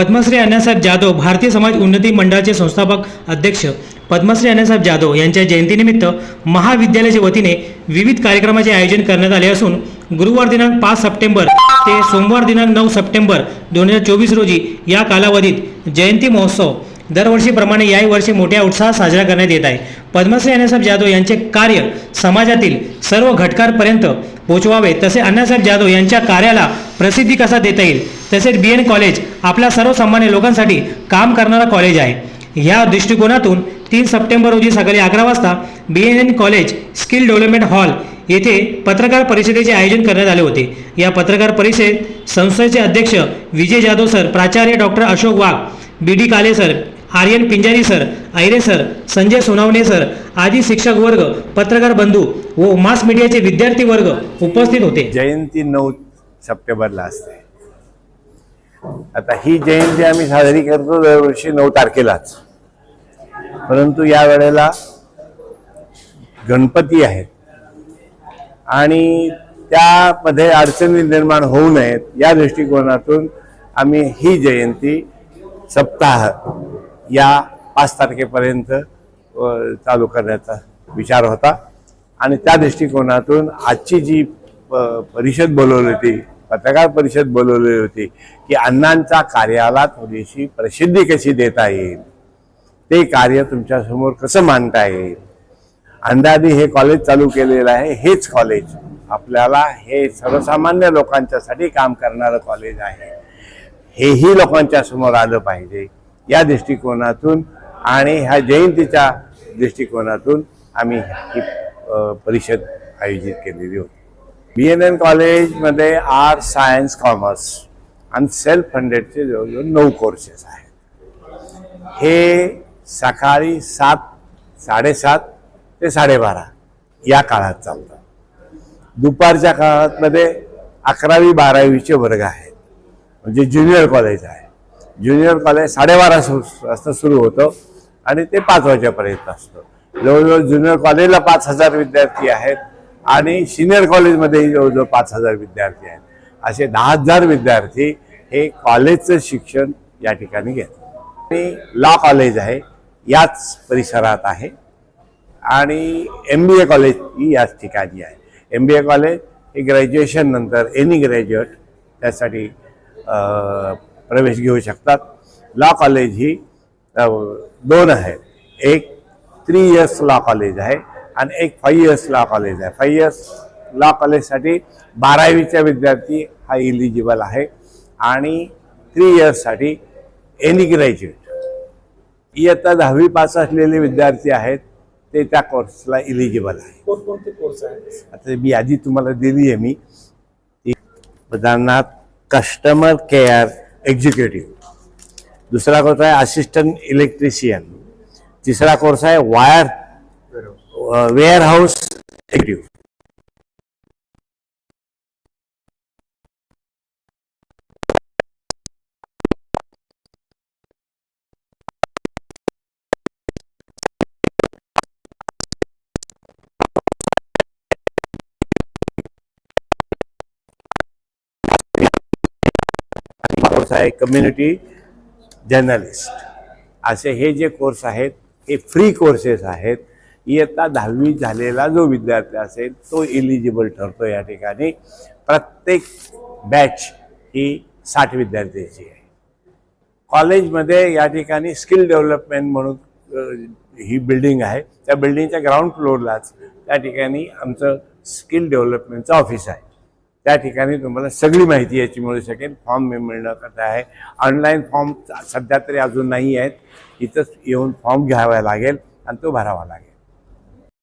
पद्मश्री अण्णासाहेब जाधव भारतीय समाज उन्नती मंडळाचे संस्थापक अध्यक्ष. पद्मश्री अण्णासाहेब जाधव यांच्या जयंतीनिमित्त महाविद्यालयाच्या वतीने विविध कार्यक्रमाचे आयोजन करण्यात आले असून गुरुवार दिनांक पाच सप्टेंबर ते सोमवार दिनांक नऊ सप्टेंबर दोन हजार चोवीस रोजी या कालावधीत जयंती महोत्सव दरवर्षीप्रमाणे याही वर्षी मोठ्या उत्साहात साजरा करण्यात येत आहे. पद्मश्री अण्णासाहेब जाधव यांचे कार्य समाजातील सर्व घटकांपर्यंत पोहोचवावे तसे अण्णासाहेब जाधव यांच्या कार्याला प्रसिद्धी कसा देता येईल? तसेच बी एन कॉलेज आपल्या सर्वसामान्य लोकांसाठी काम करणारा कॉलेज आहे. ह्या दृष्टिकोनातून तीन सप्टेंबर रोजी सकाळी अकरा वाजता B N N college skill development hall येथे पत्रकार परिषदेचे आयोजन करण्यात आले होते. या पत्रकार परिषदेत संस्थेचे अध्यक्ष विजय जाधव सर प्राचार्य doctor Ashok Wagh B D Kale sir Aryan Pinjari sir Aire sir Sanjay Sonawane sir आदी शिक्षक वर्ग पत्रकार बंधू व मास मीडियाचे विद्यार्थी वर्ग उपस्थित होते. जयंती नऊ सप्टेंबरला असते. आता ही जयंती आम्ही साजरी करतो दरवर्षी नऊ तारखेलाच. परंतु या वेळेला गणपती आहेत. आणि त्यामध्ये अडचणी निर्माण होऊ नयेत या दृष्टिकोनातून आम्ही ही जयंती सप्ताह या पाच तारखेपर्यंत चालू करण्याचा विचार होता. आणि त्या दृष्टिकोनातून आजची जी परिषद बोलवली होती पत्रकार परिषद बोलवली होती की अण्णांच्या कार्याला थोडीशी प्रसिद्धी कशी देता येईल? ते कार्य तुमच्यासमोर कसं मांडता येईल? अंदाजी हे कॉलेज चालू केलेलं आहे हेच कॉलेज आपल्याला हे सर्वसामान्य लोकांच्यासाठी काम करणारं कॉलेज आहे. हेही लोकांच्या समोर आलं पाहिजे. या दृष्टिकोनातून आणि ह्या जयंतीच्या दृष्टिकोनातून आम्ही ही परिषद आयोजित केलेली होती. बी एन एन कॉलेजमध्ये आर्ट सायन्स कॉमर्स आणि सेल्फ फंडेडचे जवळजवळ नऊ कोर्सेस आहेत. हे सकाळी सात साडेसात ते साडेबारा या काळात चालतं दुपारच्या काळामध्ये अकरावी बारावीचे वर्ग आहेत. म्हणजे ज्युनियर कॉलेज आहे. ज्युनियर कॉलेज साडेबारा सु- वाजता सुरू होतं आणि ते पाच वाजेपर्यंत असतं. जवळजवळ ज्युनियर कॉलेजला पाच हजार विद्यार्थी आहेत. आणि सिनियर कॉलेजमध्ये जवळजवळ पाच हजार विद्यार्थी आहेत. असे दहा हजार विद्यार्थी हे कॉलेजचं शिक्षण या ठिकाणी घेतात. आणि लॉ कॉलेज आहे याच परिसरात आहे. आणि एम बी ए कॉलेज ही याच ठिकाणी आहे. एम बी ए कॉलेज हे ग्रॅज्युएशन नंतर एनी ग्रॅज्युएट त्यासाठी प्रवेश घेऊ शकतात. लॉ कॉलेज ही दोन आहेत. एक थ्री इयर्स लॉ कॉलेज आहे. आणि एक फाईव्ह इयर्स लॉ कॉलेज आहे. फाईव्ह इयर्स लॉ कॉलेजसाठी बारावीचा विद्यार्थी हा इलिजिबल आहे. आणि थ्री इयर्ससाठी एनी ग्रॅज्युएट इयत्ता दहावी पास असलेले विद्यार्थी आहेत ते त्या कोर्सला इलिजिबल आहे. कोणकोणते कोर्स आहेत? आता मी यादी तुम्हाला दिली आहे मी. उदाहरणार्थ कस्टमर केअर एक्झिक्युटिव्ह दुसरा कोर्स आहे असिस्टंट इलेक्ट्रिशियन तिसरा कोर्स आहे वायर एक्झिक्युटिव्ह कोर्स आहे कम्युनिटी जर्नलिस्ट असे हे जे कोर्स आहेत हे फ्री कोर्सेस आहेत. इयत्ता दहावी झालेला जो विद्यार्थी असेल तो इलिजिबल ठरतो या ठिकाणी. प्रत्येक बॅच ही साठ विद्यार्थ्याची आहे. कॉलेजमध्ये या ठिकाणी स्किल डेव्हलपमेंट म्हणून ही बिल्डिंग आहे. त्या बिल्डिंगच्या ग्राउंड फ्लोअरलाच त्या ठिकाणी आमचं स्किल डेव्हलपमेंटचं ऑफिस आहे. त्या ठिकाणी तुम्हाला सगळी माहिती याची मिळू शकेल. फॉर्म मिळणं कसं आहे? ऑनलाईन फॉर्म सध्या तरी अजून नाही आहेत. इथंच येऊन फॉर्म घ्यावा लागेल आणि तो भरावा लागेल.